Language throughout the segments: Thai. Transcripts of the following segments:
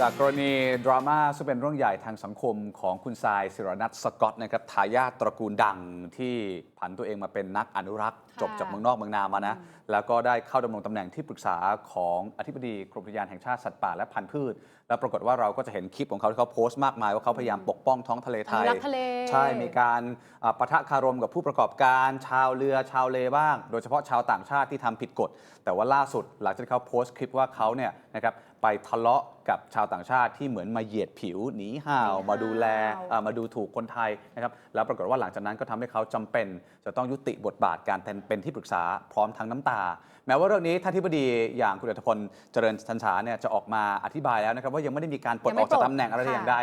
จากกรณีดราม่าซึ่งเป็นเรื่องใหญ่ทางสังคมของคุณทรายศิรนัทสกอตนะครับทายาทตระกูลดังที่ผันตัวเองมาเป็นนักอนุรักษ์ จบจากเมืองนอกเมืองนามานะ แล้วก็ได้เข้าดำรงตำแหน่งที่ปรึกษาของอธิบดีกรมอุทยานแห่งชาติสัตว์ป่าและพันธุ์พืช แล้วปรากฏว่าเราก็จะเห็นคลิปของเขาที่เขาโพสต์มากมาย ว่าเขาพยายามปกป้องท้องทะเลไทอนุยรักษ์ทะเลใช่มีการอ่าปะทะคารมกับผู้ประกอบการชาวเรือชาวเลบ้าง โดยเฉพาะชาวต่างชาติที่ทำผิดกฎ แต่ว่าล่าสุดหลังจากที่เขาโพสต์คลิปว่าเขาเนี่ยนะครับไปทะเลาะกับชาวต่างชาติที่เหมือนมาเหยียดผิวหนีห่าวหนีห่าวมาดูแลอ่ามาดูถูกคนไทยนะครับแล้วปรากฏว่าหลังจากนั้นก็ทำให้เขาจำเป็น จะต้องยุติบทบาทการเป็นเป็นที่ปรึกษาพร้อมทั้งน้ำตา แม้ว่าเรื่องนี้ท่านที่บดีอย่างคุณอัตพลเจริญชันชาเนี่ยจะออกมาอธิบายแล้วนะครับว่ายังไม่ได้มีการปลดยังอไม่อกจากปลดตำแหน่งอะไรค่ะอย่างใด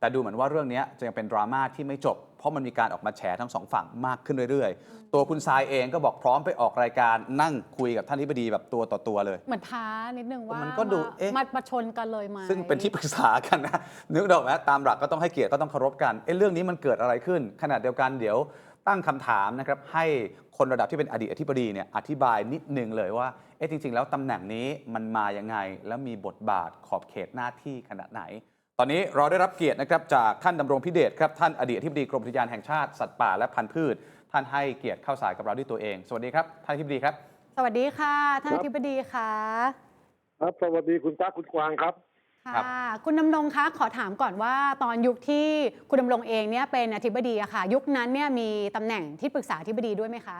แต่ดูเหมือนว่าเรื่องนี้จะยังเป็นดราม่าที่ไม่จบ เพราะมันมีการออกมาแฉทั้งสองฝั่งมากขึ้นเรื่อยๆ ตัวคุณทรายเองก็บอกพร้อมไปออกรายการนั่งคุยกับท่านที่บดีแบบตัวต่อตัวเลย เหมือนท้านิดนึงว่ามันก็ดูมาเอ๊ะมาประชนกันเลยไหมซึ่งเป็นที่ปรึกษากันนะนึกออกไหมตามหลักก็ต้องให้เกียรติก็ต้องเคารพกันเอ้เรื่องนี้มันเกิดอะไรขึ้น ขณะเดียวกันเดี๋ยว ตั้งคำถามนะครับให้คนระดับที่เป็นอดีตอธิบดีเนี่ยอธิบายนิดนึงเลยว่าเอ๊ะจริง ๆ แล้วตำแหน่งนี้มันมายังไง แล้วมีบทบาทขอบเขตหน้าที่ขนาดไหน ตอนนี้เราได้รับเกียรตินะครับจากท่านดำรงพิเดชครับท่านอดีตอธิบดีกรมอุทยานแห่งชาติสัตว์ป่าและพันธุ์พืช ท่านให้เกียรติเข้าสายกับเราด้วยตัวเอง สวัสดีครับท่านอธิบดีครับ สวัสดีค่ะท่านครัอบธิบดีค่ะครับสวัสดีคุณตั๊กคุณกวางครับ ครับ ค่ะคุณดำรงคะขอถามก่อนว่า ตอนยุคที่คุณดำรงเองเนี่ยเป็นอธิบดีอะค่ะ ยุคนั้นเนี่ยมีตำแหน่งที่ปรึกษาอธิบดีด้วยไหมคะ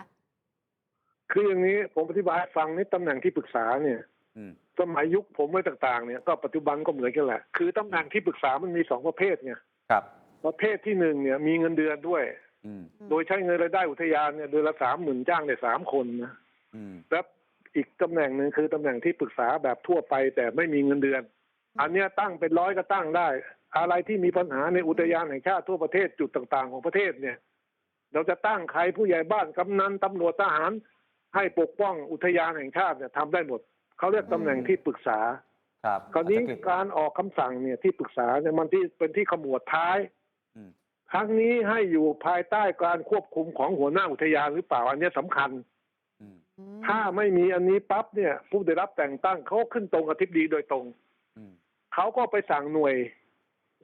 คืออย่างนี้ผมอธิบายให้ฟังในตำแหน่งที่ปรึกษาเนี่ย อืม สมัยยุคผมไว้ต่างๆเนี่ยก็ปัจจุบันก็เหมือนกันแหละคือตำแหน่งที่ปรึกษามันมีสองประเภทไงครับ ประเภทที่หนึ่งเนี่ยมีเงินเดือนด้วย อืม โดยใช้เงินรายได้อุทยานเนี่ยเดือนละสามหมื่นจ้างได้สามคนนะอืม แล้วอีกตำแหน่งหนึ่งคือตำแหน่งที่ปรึกษาแบบทั่วไป แต่ไม่มีเงินเดือน อันเนี้ยตั้งเป็นร้อยก็ตั้งได้ อะไรที่มีปัญหาในอุทยานแห่งชาติทั่วประเทศจุดต่าง ๆ ของประเทศเนี่ย เราจะตั้งใครผู้ใหญ่บ้านกำนันตำรวจทหาร ให้ปกป้องอุทยานแห่งชาติเนี่ยทำได้หมดเขาเรียกตำแหน่งที่ปรึกษา ครับคราวนี้อาจจะการออกคำสั่งเนี่ยที่ปรึกษาเนี่ยมันที่เป็นที่ขมวดท้ายอืมทั้งนี้ให้อยู่ภายใต้การควบคุมของหัวหน้าอุทยานหรือเปล่า อันเนี้ยสำคัญอืมอืมถ้าไม่มีอันนี้ปั๊บเนี่ย ผู้ได้รับแต่งตั้งเขาขึ้นตรงกับทิบดีโดยตรงอืม เขาก็ไปสั่งหน่วย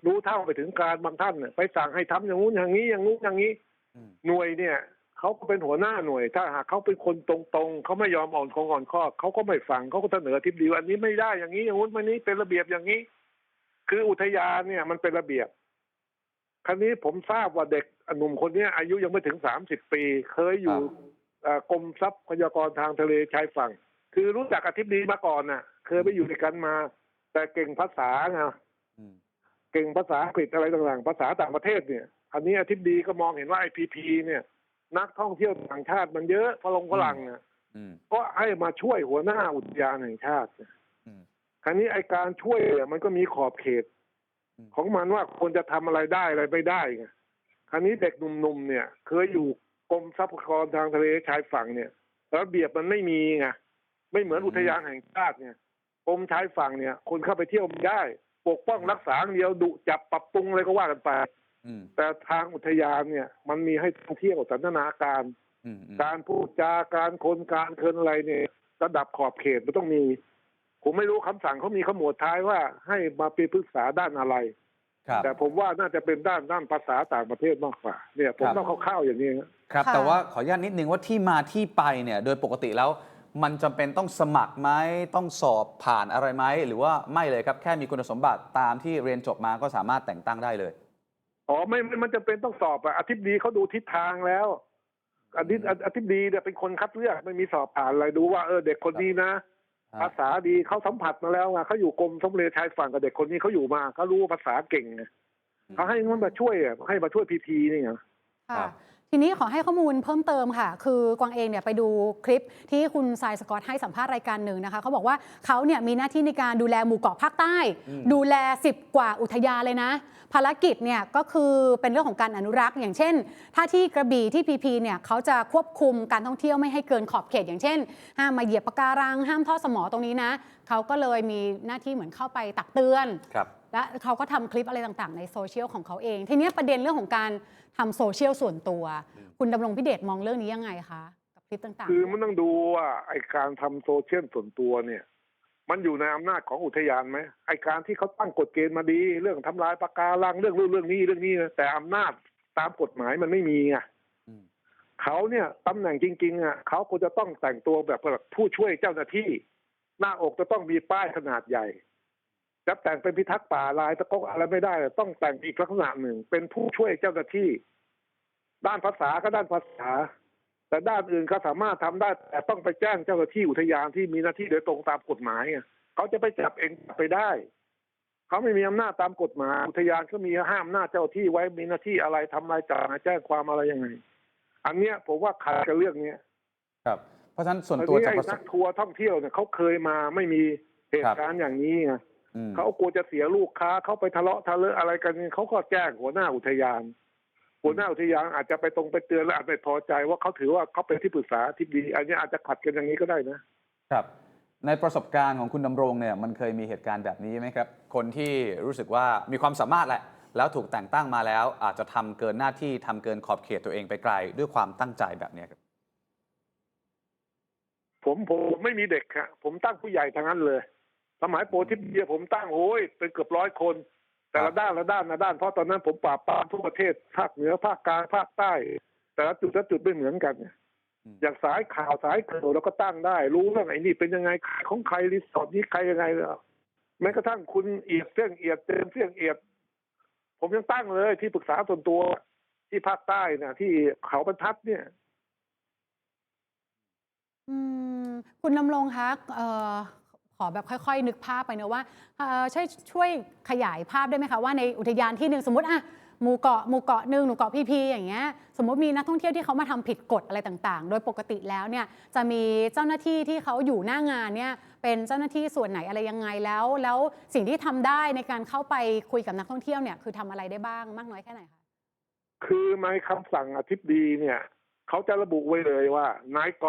รู้เท่าไปถึงการบางท่านเนี่ยไปสั่งให้ทำอย่างงู้นอย่างนี้อย่างงู้นอย่างนี้อืมหน่วยเนี่ยเขาก็เป็นหัวหน้าหน่วย ถ้าหากเขาเป็นคนตรงๆเขาไม่ยอมอ่อนคงอ่อนข้อเขาก็ไม่ฟังเขาก็เสนอทิบดีว่าอันนี้ไม่ได้อย่างนี้อย่างงู้นมันนี้เป็นระเบียบอย่างนี้ คืออุทยานเนี่ยมันเป็นระเบียบครั้นี้ผมทราบว่าเด็กหนุ่มคนเนี้ยอายุยังไม่ถึงสามสิบปี เคยอยู่เอ่อกรมทรัพยากรทางทะเลชายฝั่ง คือรู้จักอธิบดีมาก่อนน่ะ เคยไปอยู่ด้วยกันมา แต่เก่งภาษาไงอืมเก่งภาษาอังกฤษอะไรต่างๆ ภาษาต่างประเทศเนี่ย อันนี้อธิบดีก็มองเห็นว่าไอพีพีเนี่ย นักท่องเที่ยวต่างชาติมันเยอะฝรั่งฝรั่งเนี่ยอืมก็ให้มาช่วยหัวหน้าอุทยานแห่งชาติอืมคราวนี้ไอการช่วยเนี่ยมันก็มีขอบเขตอืมของมันว่าควรจะทำอะไรได้อะไรไม่ได้ไงคราวนี้เด็กหนุ่มๆเนี่ย เคยอยู่กรมทรัพยากรทางทะเลชายฝั่งเนี่ยระเบียบมันไม่มีไงไม่เหมือนอุทยานแห่งชาติเนี่ย กรมชายฝั่งเนี่ย คนเข้าไปเที่ยวไม่ได้ ปกป้องรักษาอย่างเดียวดุจับปรับปรุงอะไรก็ว่ากันไปอืมแต่ทางอุทยานเนี่ย มันมีให้ท่องเที่ยวสันทนาการอืมอืมการพูดจาการคนการเคินอะไรเนี่ยระดับขอบเขตมันต้องมี ผมไม่รู้คำสั่งเขามีขมวดท้ายว่าให้มาเป็นปรึกษาด้านอะไรครับแต่ผมว่าน่าจะเป็นด้านด้านภาษาต่างประเทศมากกว่าเนี่ยผมครับต้องเข้าวๆอย่างนี้ฮะครับค่ะแต่ว่าขออนุญาตนิดนึงว่าที่มาที่ไปเนี่ย โดยปกติแล้ว มันจำเป็นต้องสมัครไหมต้องสอบผ่านอะไรไหมหรือว่าไม่เลยครับแค่มีคุณสมบัติตามที่เรียนจบมาก็สามารถแต่งตั้งได้เลย อ๋อไม่ไม่มันจะเป็นต้องสอบอะอธิบดีเขาดูทิศทางแล้วอธิอธิบดีเนี่ยเป็นคนคัดเลือกไม่มีสอบผ่านอะไรดูว่าเออเด็กคนนี้นะครับภาษาดีเขาสัมผัสมาแล้วไงเขาอยู่กรมสมเลชายฝั่งกับเด็กคนนี้เขาอยู่มาเขารู้ว่าภาษาเก่งไงเขาให้มันมาช่วยอะให้มาช่วยพีพีนี่ไงครัค่ะบ ทีนี้ขอให้ข้อมูลเพิ่มเติมค่ะ คือกวางเองเนี่ยไปดูคลิปที่คุณทรายสกอตให้สัมภาษณ์รายการหนึ่งนะคะเขาบอกว่าเขาเนี่ยมีหน้าที่ในการดูแลหมู่เกาะภาคใต้อืมดูแล 10 กว่าอุทยานเลยนะ ภารกิจเนี่ยก็คือเป็นเรื่องของการอนุรักษ์ อย่างเช่น ถ้าที่กระบี่ที่พีพีเนี่ยเขาจะควบคุมการท่องเที่ยวไม่ให้เกินขอบเขต อย่างเช่น ห้ามมาเหยียบปะการังห้ามทอดสมอตรงนี้นะเขาก็เลยมีหน้าที่เหมือนเข้าไปตักเตือนครับ และเขาก็ทำคลิปอะไรต่างๆ ในโซเชียลของเขาเอง ทีเนี้ยประเด็นเรื่องของการทำโซเชียลส่วนตัวอืมคุณดำรงพิเดชมองเรื่องนี้ยังไงคะกับคลิปต่างๆคือมันต้องดูว่าไอการทำโซเชียลส่วนตัวเนี่ย มันอยู่ในอำนาจของอุทยานไหมไอการที่เขาตั้งกฎเกณฑ์มาดี เรื่องทำลายปะการังเรื่องเรื่องเรื่องนี้เรื่องนี้นะแต่อำนาจตามกฎหมายมันไม่มีไงอืม เขาเนี่ยตำแหน่งจริง ๆอะเขาควรจะต้องแต่งตัวแบบผู้ช่วยเจ้าหน้าที่ หน้าอกจะต้องมีป้ายขนาดใหญ่ จะแต่งเป็นพิทักษ์ป่าลายตะกกอะไรไม่ได้เลยต้องแต่งอีกลักษณะหนึ่ง เป็นผู้ช่วยเจ้าหน้าที่ ด้านภาษาก็ด้านภาษา แต่ด้านอื่นเขาสามารถทำได้แต่ต้องไปแจ้งเจ้าหน้าที่อุทยานที่มีหน้าที่โดยตรงตามกฎหมายไงเขาจะไปจับเองไปได้เขาไม่มีอำนาจตามกฎหมายอุทยานก็มีห้ามหน้าจเจ้าที่ไว้มีหน้าที่อะไรทำอะไรจ่ายแจ้งความอะไรยังไง อันเนี้ยผมว่าขัดกับเรื่องเนี้ยครับ เพราะฉะนั้นส่วนอันตัวนี้จากไอ้ประสนับกทัวร์ท่องเที่ยวเนี่ยเขาเคยมาไม่มีเหตุการณ์อย่างนี้ไงอืม เขากลัวจะเสียลูกค้าเขาไปทะเลาะทะเลาะอะไรกันเขาก็แจ้งหัวหน้าอุทยาน หัวหน้าอุทยานอาจจะไปตรงไปเตือนและอาจไม่พอใจว่าเขาถือว่าเขาเป็นที่ปรึกษาที่ดี อันนี้อาจจะขัดกันอย่างนี้ก็ได้นะครับ ในประสบการณ์ของคุณดำรงเนี่ยมันเคยมีเหตุการณ์แบบนี้ไหมครับ คนที่รู้สึกว่ามีความสามารถแหละ แล้วถูกแต่งตั้งมาแล้ว อาจจะทำเกินหน้าที่ทำเกินขอบเขตตัวเองไปไกล ด้วยความตั้งใจแบบเนี้ยครับผมผมผมไม่มีเด็กครับผมตั้งผู้ใหญ่ทั้งนั้นเลย สมัยโปรทิปเดียผมตั้งโอ้ยเป็นเกือบร้อยคน แต่ครัละบด้านละด้านละด้านเพราะตอนนั้นผมปราบปรามทั่วประเทศภาคเหนือภาคกลางภาคใต้ แต่ละจุดละจุดไม่เหมือนกันอืมอย่างสายข่าวสายข่าวเราก็ตั้งได้ รู้เรื่องไอ้นี่เป็นยังไงขายของใครรีสอร์ทนี้ใครยังไงเลยแม้กระทั่งคุณเอียดเสี่ยงเอียดเต็มเสี่ยงเอียด ผมยังตั้งเลยที่ปรึกษาส่วนตัวที่ภาคใต้นะที่เขาบรรทัดเนี่ย อืม คุณดำรงคะเอ่อ ขอแบบค่อยๆ นึกภาพไปนะว่าช่วยช่วยขยายภาพได้ไหมคะว่าในอุทยานที่หนึ่งสมมติอะหมู่เกาะหมู่เกาะหนึ่งหมู่เกาะพีพีอย่างเงี้ยสมมติมีนักท่องเที่ยวที่เขามาทำผิดกฎอะไรต่างๆ โดยปกติแล้วเนี่ยจะมีเจ้าหน้าที่ที่เขาอยู่หน้างานเนี่ยเป็นเจ้าหน้าที่ส่วนไหนอะไรยังไงแล้ว แล้วสิ่งที่ทำได้ในการเข้าไปคุยกับนักท่องเที่ยวเนี่ยคือทำอะไรได้บ้างมากน้อยแค่ไหนคะคือในคำสั่งอธิบดีเนี่ยเขาจะระบุไว้เลยว่านายก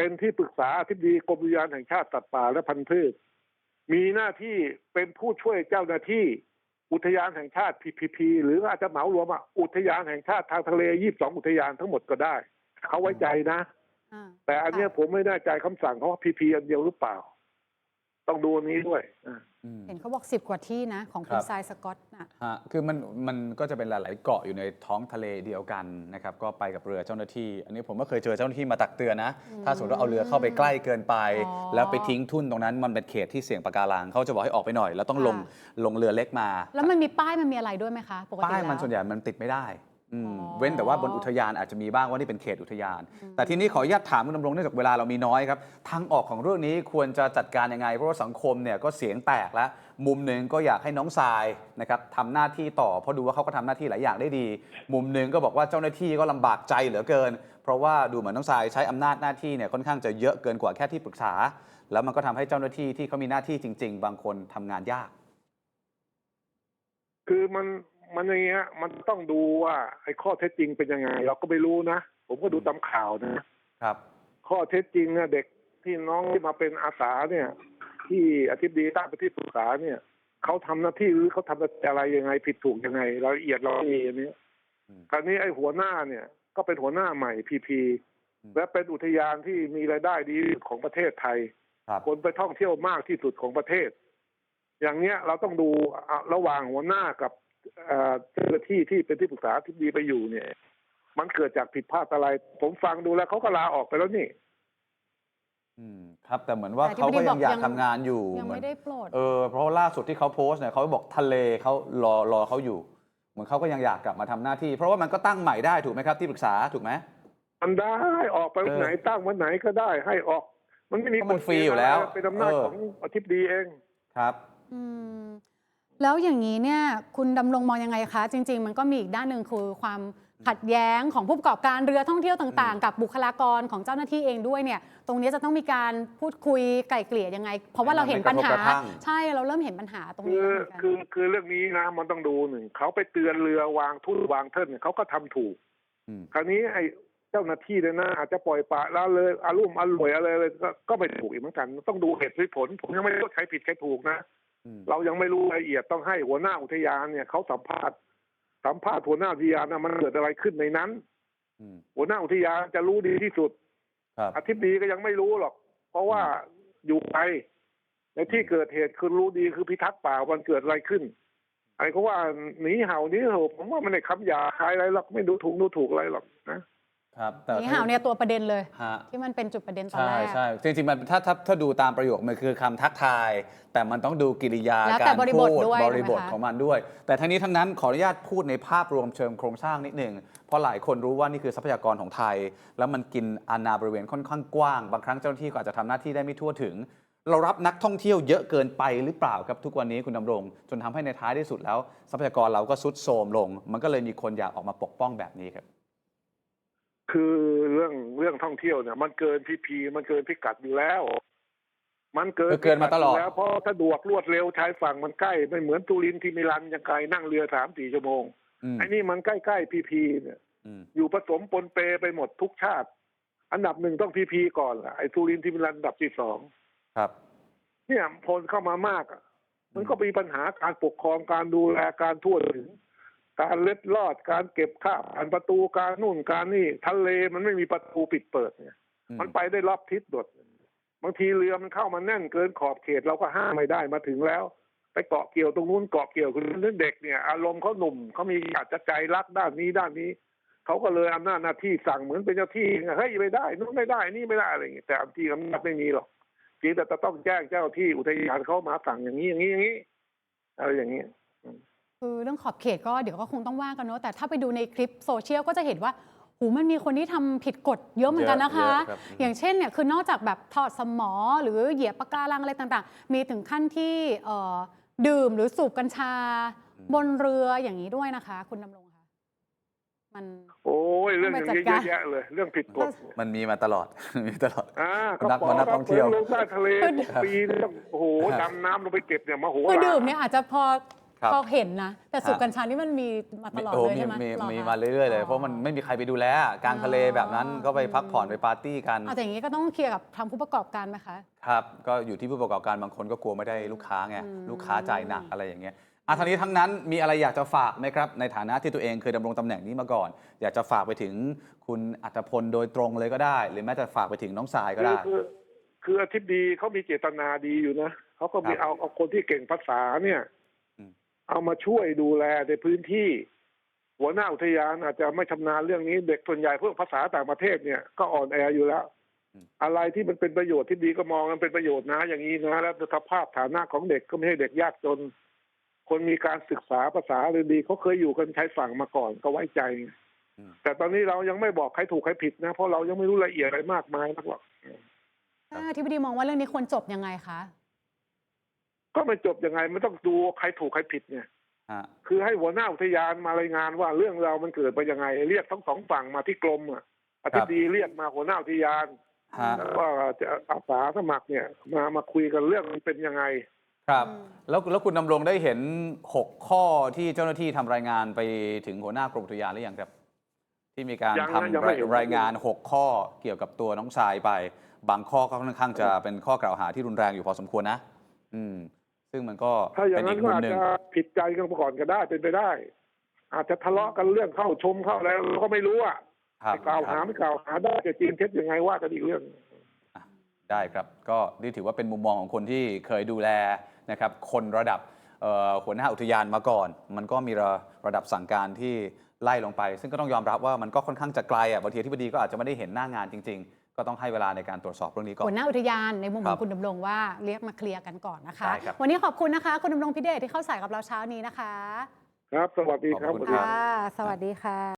เป็นที่ปรึกษาอธิบดีกรมอุทยานแห่งชาติสัตว์ป่าและพันธุ์พืช มีหน้าที่เป็นผู้ช่วยเจ้าหน้าที่อุทยานแห่งชาติ PPP หรืออาจจะเหมารวมอะอุทยานแห่งชาติทางทะเล 22 อุทยานทั้งหมดก็ได้ เขาไว้ใจนะอ่าแต่อันเนี้ยผมไม่แน่ใจคำสั่งเขาว่า PP อันเดียวหรือเปล่า ต้องดูอันนี้ด้วยอ่า อืม เห็นเขาบอก10กว่าที่นะ ของคุคณรับทรายสกอตน่ะฮะคือมันมันก็จะเป็นหลาย ๆ เกาะอยู่ในท้องทะเลเดียวกันนะครับก็ไปกับเรือเจ้าหน้าที่ อันนี้ผมก็เคยเจอเจ้าหน้าที่มาตักเตือนนะ ถ้าสมมติว่าเอาเรือเข้าไปใกล้เกินไป อ๋อแล้วไปทิ้งทุ่นตรงนั้นมันเป็นเขตที่เสี่ยงปะการังเขาจะบอกให้ออกไปหน่อย แล้วต้องลงค่ะ ลงเรือเล็กมา แล้วมันมีป้ายมันมีอะไรด้วยไหมคะ ปกติป้ายมันแล้วส่วนใหญ่มันติดไม่ได้ อืมอ๋อ เว้นแต่ว่าบนอุทยานอาจจะมีบ้างว่านี่เป็นเขตอุทยาน แต่ทีนี้ขออนุญาตถามคุณดำรงเนื่องจากเวลาเรามีน้อยครับทางออกของเรื่องนี้ควรจะจัดการยังไง เพราะว่าสังคมเนี่ยก็เสียงแตกแล้ว มุมหนึ่งก็อยากให้น้องทรายนะครับทำหน้าที่ต่อเพราะดูว่าเขาก็ทำหน้าที่หลายอย่างได้ดี มุมหนึ่งก็บอกว่าเจ้าหน้าที่ก็ลำบากใจเหลือเกิน เพราะว่าดูเหมือนน้องทรายใช้อำนาจหน้าที่เนี่ยค่อนข้างจะเยอะเกินกว่าแค่ที่ปรึกษา แล้วมันก็ทำให้เจ้าหน้าที่ที่เขามีหน้าที่จริง ๆ บางคนทำงานยาก คือมัน มันอย่างเงี้ยมันต้องดูว่าไอ้ข้อเท็จจริงเป็นยังไง เราก็ไม่รู้นะ ผมก็ดูตามข่าวนะ ครับ ข้อเท็จจริงเนี่ยเด็กที่น้องที่มาเป็นอาสาเนี่ย ที่อธิบดีตั้งเป็นที่ปรึกษาเนี่ยเขาทำหน้าที่หรือเขาทำอะไรยังไงผิดถูกยังไงรายละเอียดเราไม่มีอันนี้อืมคราวนี้ไอ้หัวหน้าเนี่ย ก็เป็นหัวหน้าใหม่พีพีอืมและเป็นอุทยานที่มีรายได้ดีที่สุดของประเทศไทยครับคนไปท่องเที่ยวมากที่สุดของประเทศ อย่างเนี้ยเราต้องดูอะระหว่างหัวหน้ากับ เอ่อเจ้าหน้าที่ที่เป็นที่ปรึกษาที่ดีไปอยู่เนี่ย มันเกิดจากผิดพลาดอะไร ผมฟังดูแล้วเขาก็ลาออกไปแล้วนี่อืมครับแต่เหมือนว่าแต่ที่เขาก็ไม่ได้ยังอยากบอกยัง ทำงานอยู่ยังเหมือไม่นได้ปลด เออเพราะว่าล่าสุดที่เขาโพสต์เนี่ยเขาบอกทะเลเขารอรอเขาอยู่ เหมือนเขาก็ยังอยากกลับมาทำหน้าที่ เพราะว่ามันก็ตั้งใหม่ได้ถูกไหมครับที่ปรึกษาถูกไหม มันได้ออกไปวันไหนเออตั้งวันไหนก็ได้ให้ออก มันไม่มีเพราะมันฟรีอยู่แล้วเป็นอำนาจเออของอธิบดีเอง ครับ อืม แล้วอย่างนี้เนี่ยคุณดำรงมองยังไงคะ จริง ๆ มันก็มีอีกด้านหนึ่งคือความขัดแย้งของผู้ประกอบการเรือท่องเที่ยวต่างๆ กับบุคลากรของเจ้าหน้าที่เองด้วยเนี่ย ตรงนี้จะต้องมีการพูดคุยไกล่เกลี่ยยังไง เพราะว่าเราเห็นปัญหาให้มันไม่กระทบกระทั่งใช่เราเริ่มเห็นปัญหาตรงคืนี้อแล้วเหมือนกันคือคือเรื่องนี้นะมันต้องดูหนึ่งเขาไปเตือนเรือวางทุ่นวางเทินเนี่ยเขาก็ทำถูกอืมคราวนี้ไอ้เจ้าหน้าที่เนี่ยนะอาจจะปล่อยปละละเลยอารุ่มอร่วยอะไรเลยก็ก็ไม่ถูกอีกเหมือนกัน ต้องดูเหตุผล ผมยังไม่รู้ใครผิดใครถูกนะอืม เรายังไม่รู้รายละเอียดต้องให้หัวหน้าอุทยานเนี่ยเขาสัมภาษณ์สัมภาษณ์หัวหน้าอุทยานนะมันเกิดอะไรขึ้นในนั้นอืมหัวหน้าอุทยานจะรู้ดีที่สุดครับอธิบดีก็ยังไม่รู้หรอก เพราะว่าอยู่ไปในที่เกิดเหตุคือรู้ดีคือพิทักษ์ป่าวันเกิดอะไรขึ้นไอ้เขาว่าหนีเห่าหนีเห่าผมว่ามันไม่ได้คำหยาคายอะไรหรอกไม่ดูถูกดูถูกอะไรหรอกนะ ครับแต่นี่ห่าวเนี่ยตัวประเด็นเลย ฮะ ที่มันเป็นจุดประเด็นตอนใช่แรก ใช่จริงๆมันถ้าถ้าถ้าดูตามประโยคมันคือคำทักทาย แต่มันต้องดูกิริยาแล้วแต่การบริบพูทดด้วยบริบทถูกไหมคะของมันด้วย แต่ทั้งนี้ทั้งนั้นขออนุญาตพูดในภาพรวมเชิงโครงสร้างนิดหนึ่งเพราะหลายคนรู้ว่านี่คือทรัพยากรของไทย แล้วมันกินอาณาบริเวณค่อนข้างกว้าง บางครั้งเจ้าหน้าที่ก็อาจจะทำหน้าที่ได้ไม่ทั่วถึง เรารับนักท่องเที่ยวเยอะเกินไปหรือเปล่าครับทุกวันนี้คุณดำรง จนทำให้ในท้ายที่สุดแล้ว ทรัพยากรเราก็ซุดโทรมลง มันก็เลยมีคนอยากออกมาปกป้องแบบนี้ครับ คือเรื่องเรื่องท่องเที่ยวเนี่ย มันเกินพีพีมันเกินพิกัดอยู่แล้ว มันเกินเกินมาตลอดพิกัยู่แล้วเพราะสะดวกรวดเร็วชายฝั่งมันใกล้ไม่เหมือนตุรินที่มิลันยังไกลนั่งเรือสามสี่ชั่วโมงอืมไอ้นี่มันใกล้ๆพีพีเนี่ยอืมอยู่ผสมปนเปไปหมดทุกชาติ อันดับหนึ่งต้องพีพีก่อนล่ะไอ้ตุรินที่มิลันอันดับที่สองครับ เนี่ยพลเข้ามามากอะมันก็มีปัญหาการปกครองการดูแลการทั่วถึง การเล็ดลอดการเก็บค่าผ่านประตูการนู่นการนี่ทะเลมันไม่มีประตูปิดเปิดเนี่ยอืมมันไปได้รอบทิศหมดบางทีเรือมันเข้ามาแน่นเกินขอบเขตเราก็ห้ามไม่ได้มาถึงแล้ว ไปเกาะเกี่ยวตรงนู้นเกาะเกี่ยวคือเรื่องเด็กเนี่ย อารมณ์เขาหนุ่มเขามีอาจจะใจรักด้านนี้ด้านนี้เขาก็เลยอำนาจหน้าที่สั่งเหมือนเป็นเจ้าที่เฮ้ยไม่ได้นู้นไม่ได้นี่ไม่ได้อะไรอย่างเงี้ยแต่ที่อำนาจไม่มีหรอกเพียงแต่จะต้องแจ้งเจ้าที่อุทยานเขามาสั่งอย่างนี้อย่างนี้อย่างนี้อะไรอย่างนี้ คือเรื่องขอบเขตก็เดี๋ยวก็คงต้องว่ากันเนอะแต่ถ้าไปดูในคลิปโซเชียลก็จะเห็นว่าหูมันมีคนที่ทำผิดกฎเยอะเหมือนกันนะคะ เยอะครับอืมอย่างเช่นเนี่ยคือนอกจากแบบถอดสมอหรือเหยียบปะการังอะไรต่างๆ มีถึงขั้นที่เอ่อดื่มหรือสูบกัญชา บนเรืออย่างนี้ด้วยนะคะ คุณดำรงคะมัน โอ้ยเรื่องอย่างนี้ต้องเยไปจัดการ อะแยะเลย เรื่องผิดกฎเนี่ยมันมีมาตลอด มีตลอด อ่าก็นักปอนักท่องเที่ยวลงใต้ทะเลคือทุกปีนี่ต้องโอ้โหครับดำน้ำลงไปเก็บเนี่ยมาโหคือฬารดื่มเนี่ยอาจจะพอ ครับพอเห็นนะ แต่สูบฮะกัญชานี่มันมีมาตลอดโอ้เลยมีใช่ไหมมีหรอมีคะมาเรื่อยๆเลย เพราะมันไม่มีใครไปดูแลกลางทะเลแบบนั้นอ๋อก็ไปพักผ่อนไปปาร์ตี้กันเอาแต่อย่างนี้ก็ต้องเคลียร์กับทางผู้ประกอบการไหมคะ ครับก็อยู่ที่ผู้ประกอบการบางคนก็กลัวไม่ได้ลูกค้าไงอืม ลูกค้าจ่ายหนักอะไรอย่างเงี้ยอะทั้งนี้ทั้งนั้นมีอะไรอยากจะฝากไหมครับ ในฐานะที่ตัวเองเคยดำรงตำแหน่งนี้มาก่อน อยากจะฝากไปถึงคุณอัตพลโดยตรงเลยก็ได้ หรือแม้แต่ฝากไปถึงน้องสายก็คือได้ คือคืออาทิตย์ดีเขามีเจตนาดีอยู่นะเขาก็มีครับ เอาเอาคนที่เก่งภาษาเนี่ยอืม เอามาช่วยดูแลในพื้นที่ หัวหน้าอุทยานอาจจะไม่ชำนาญเรื่องนี้ เด็กส่วนใหญ่พวกภาษาต่างประเทศเนี่ยก็อ่อนแออยู่แล้ว อะไรที่มันเป็นประโยชน์ที่ดีก็มองมันเป็นประโยชน์นะ อย่างนี้นะแล้วสภาพฐานะของเด็กก็ไม่ใช่เด็กยากจน คนมีการศึกษาภาษาเรียนดีเขาเคยอยู่กันชายฝั่งมาก่อนก็ไว้ใจอืมแต่ตอนนี้เรายังไม่บอกใครถูกใครผิดนะ เพราะเรายังไม่รู้รายละเอียดอะไรมากมายนักหรอกถ้าที่พดีมองว่าเรื่องนี้ควรจบยังไงคะ ก็ไม่จบยังไงมันต้องดูใครถูกใครผิดเนี่ยฮะคือให้หัวหน้าอุทยานมารายงานว่าเรื่องเราวมันเกิดไปยังไง เรียกทั้งสองฝั่งมาที่กรมอะอธิบดีเรียกมาหัวหน้าอุทยานฮะแล้วก็จะอาสาสมัครเนี่ย มามาคุยกันเรื่องมันเป็นยังไง ครับอืมแล้วแล้วคุณดำรงได้เห็น6ข้อที่เจ้าหน้าที่ทำรายงานไปถึงหัวหน้ากรมอุทยานหรือยังครับ ที่มีการยังนะทำยังไม่เห็นรายงาน6ข้อเกี่ยวกับตัวน้องชายไป บางข้อก็ค่อนข้างจะเป็นข้อกล่าวหาที่รุนแรงอยู่พอสมควรนะ อืม ซึ่งมันก็ถ้าอย่าเป็นงนั้อีนกก็มุมอาจหนึ่งจะผิดใจกันก่อนก็ได้เป็นไปได้ อาจจะทะเลาะกันเรื่องเข้าชมเข้าอะไรเราก็ไม่รู้อะครับไปกล่าวหาครับไม่กล่าวหาได้จะจริงเท็จยังไงว่ากันอีกเรื่องได้ครับ ก็นี่ถือว่าเป็นมุมมองของคนที่เคยดูแลนะครับคนระดับเอ่อหัวหน้าอุทยานมาก่อน มันก็มีระระดับสั่งการที่ไล่ลงไป ซึ่งก็ต้องยอมรับว่ามันก็ค่อนข้างจะไกลอะบางทีที่บดีก็อาจจะไม่ได้เห็นหน้างานจริง ๆ ก็ต้องให้เวลาในการตรวจสอบเรื่องนี้ก่อนหัวหน้าอุทยานในมุมคขรัอบงคุณดำรงว่าเรียกมาเคลียร์กันก่อนนะคะได้ครับวันนี้ขอบคุณนะคะคุณดำรงพิเดชที่เข้าสายกับเราเช้านี้นะคะ ครับ สวัสดีครับขอบคุณครับค่ะสวัสดีค่ะ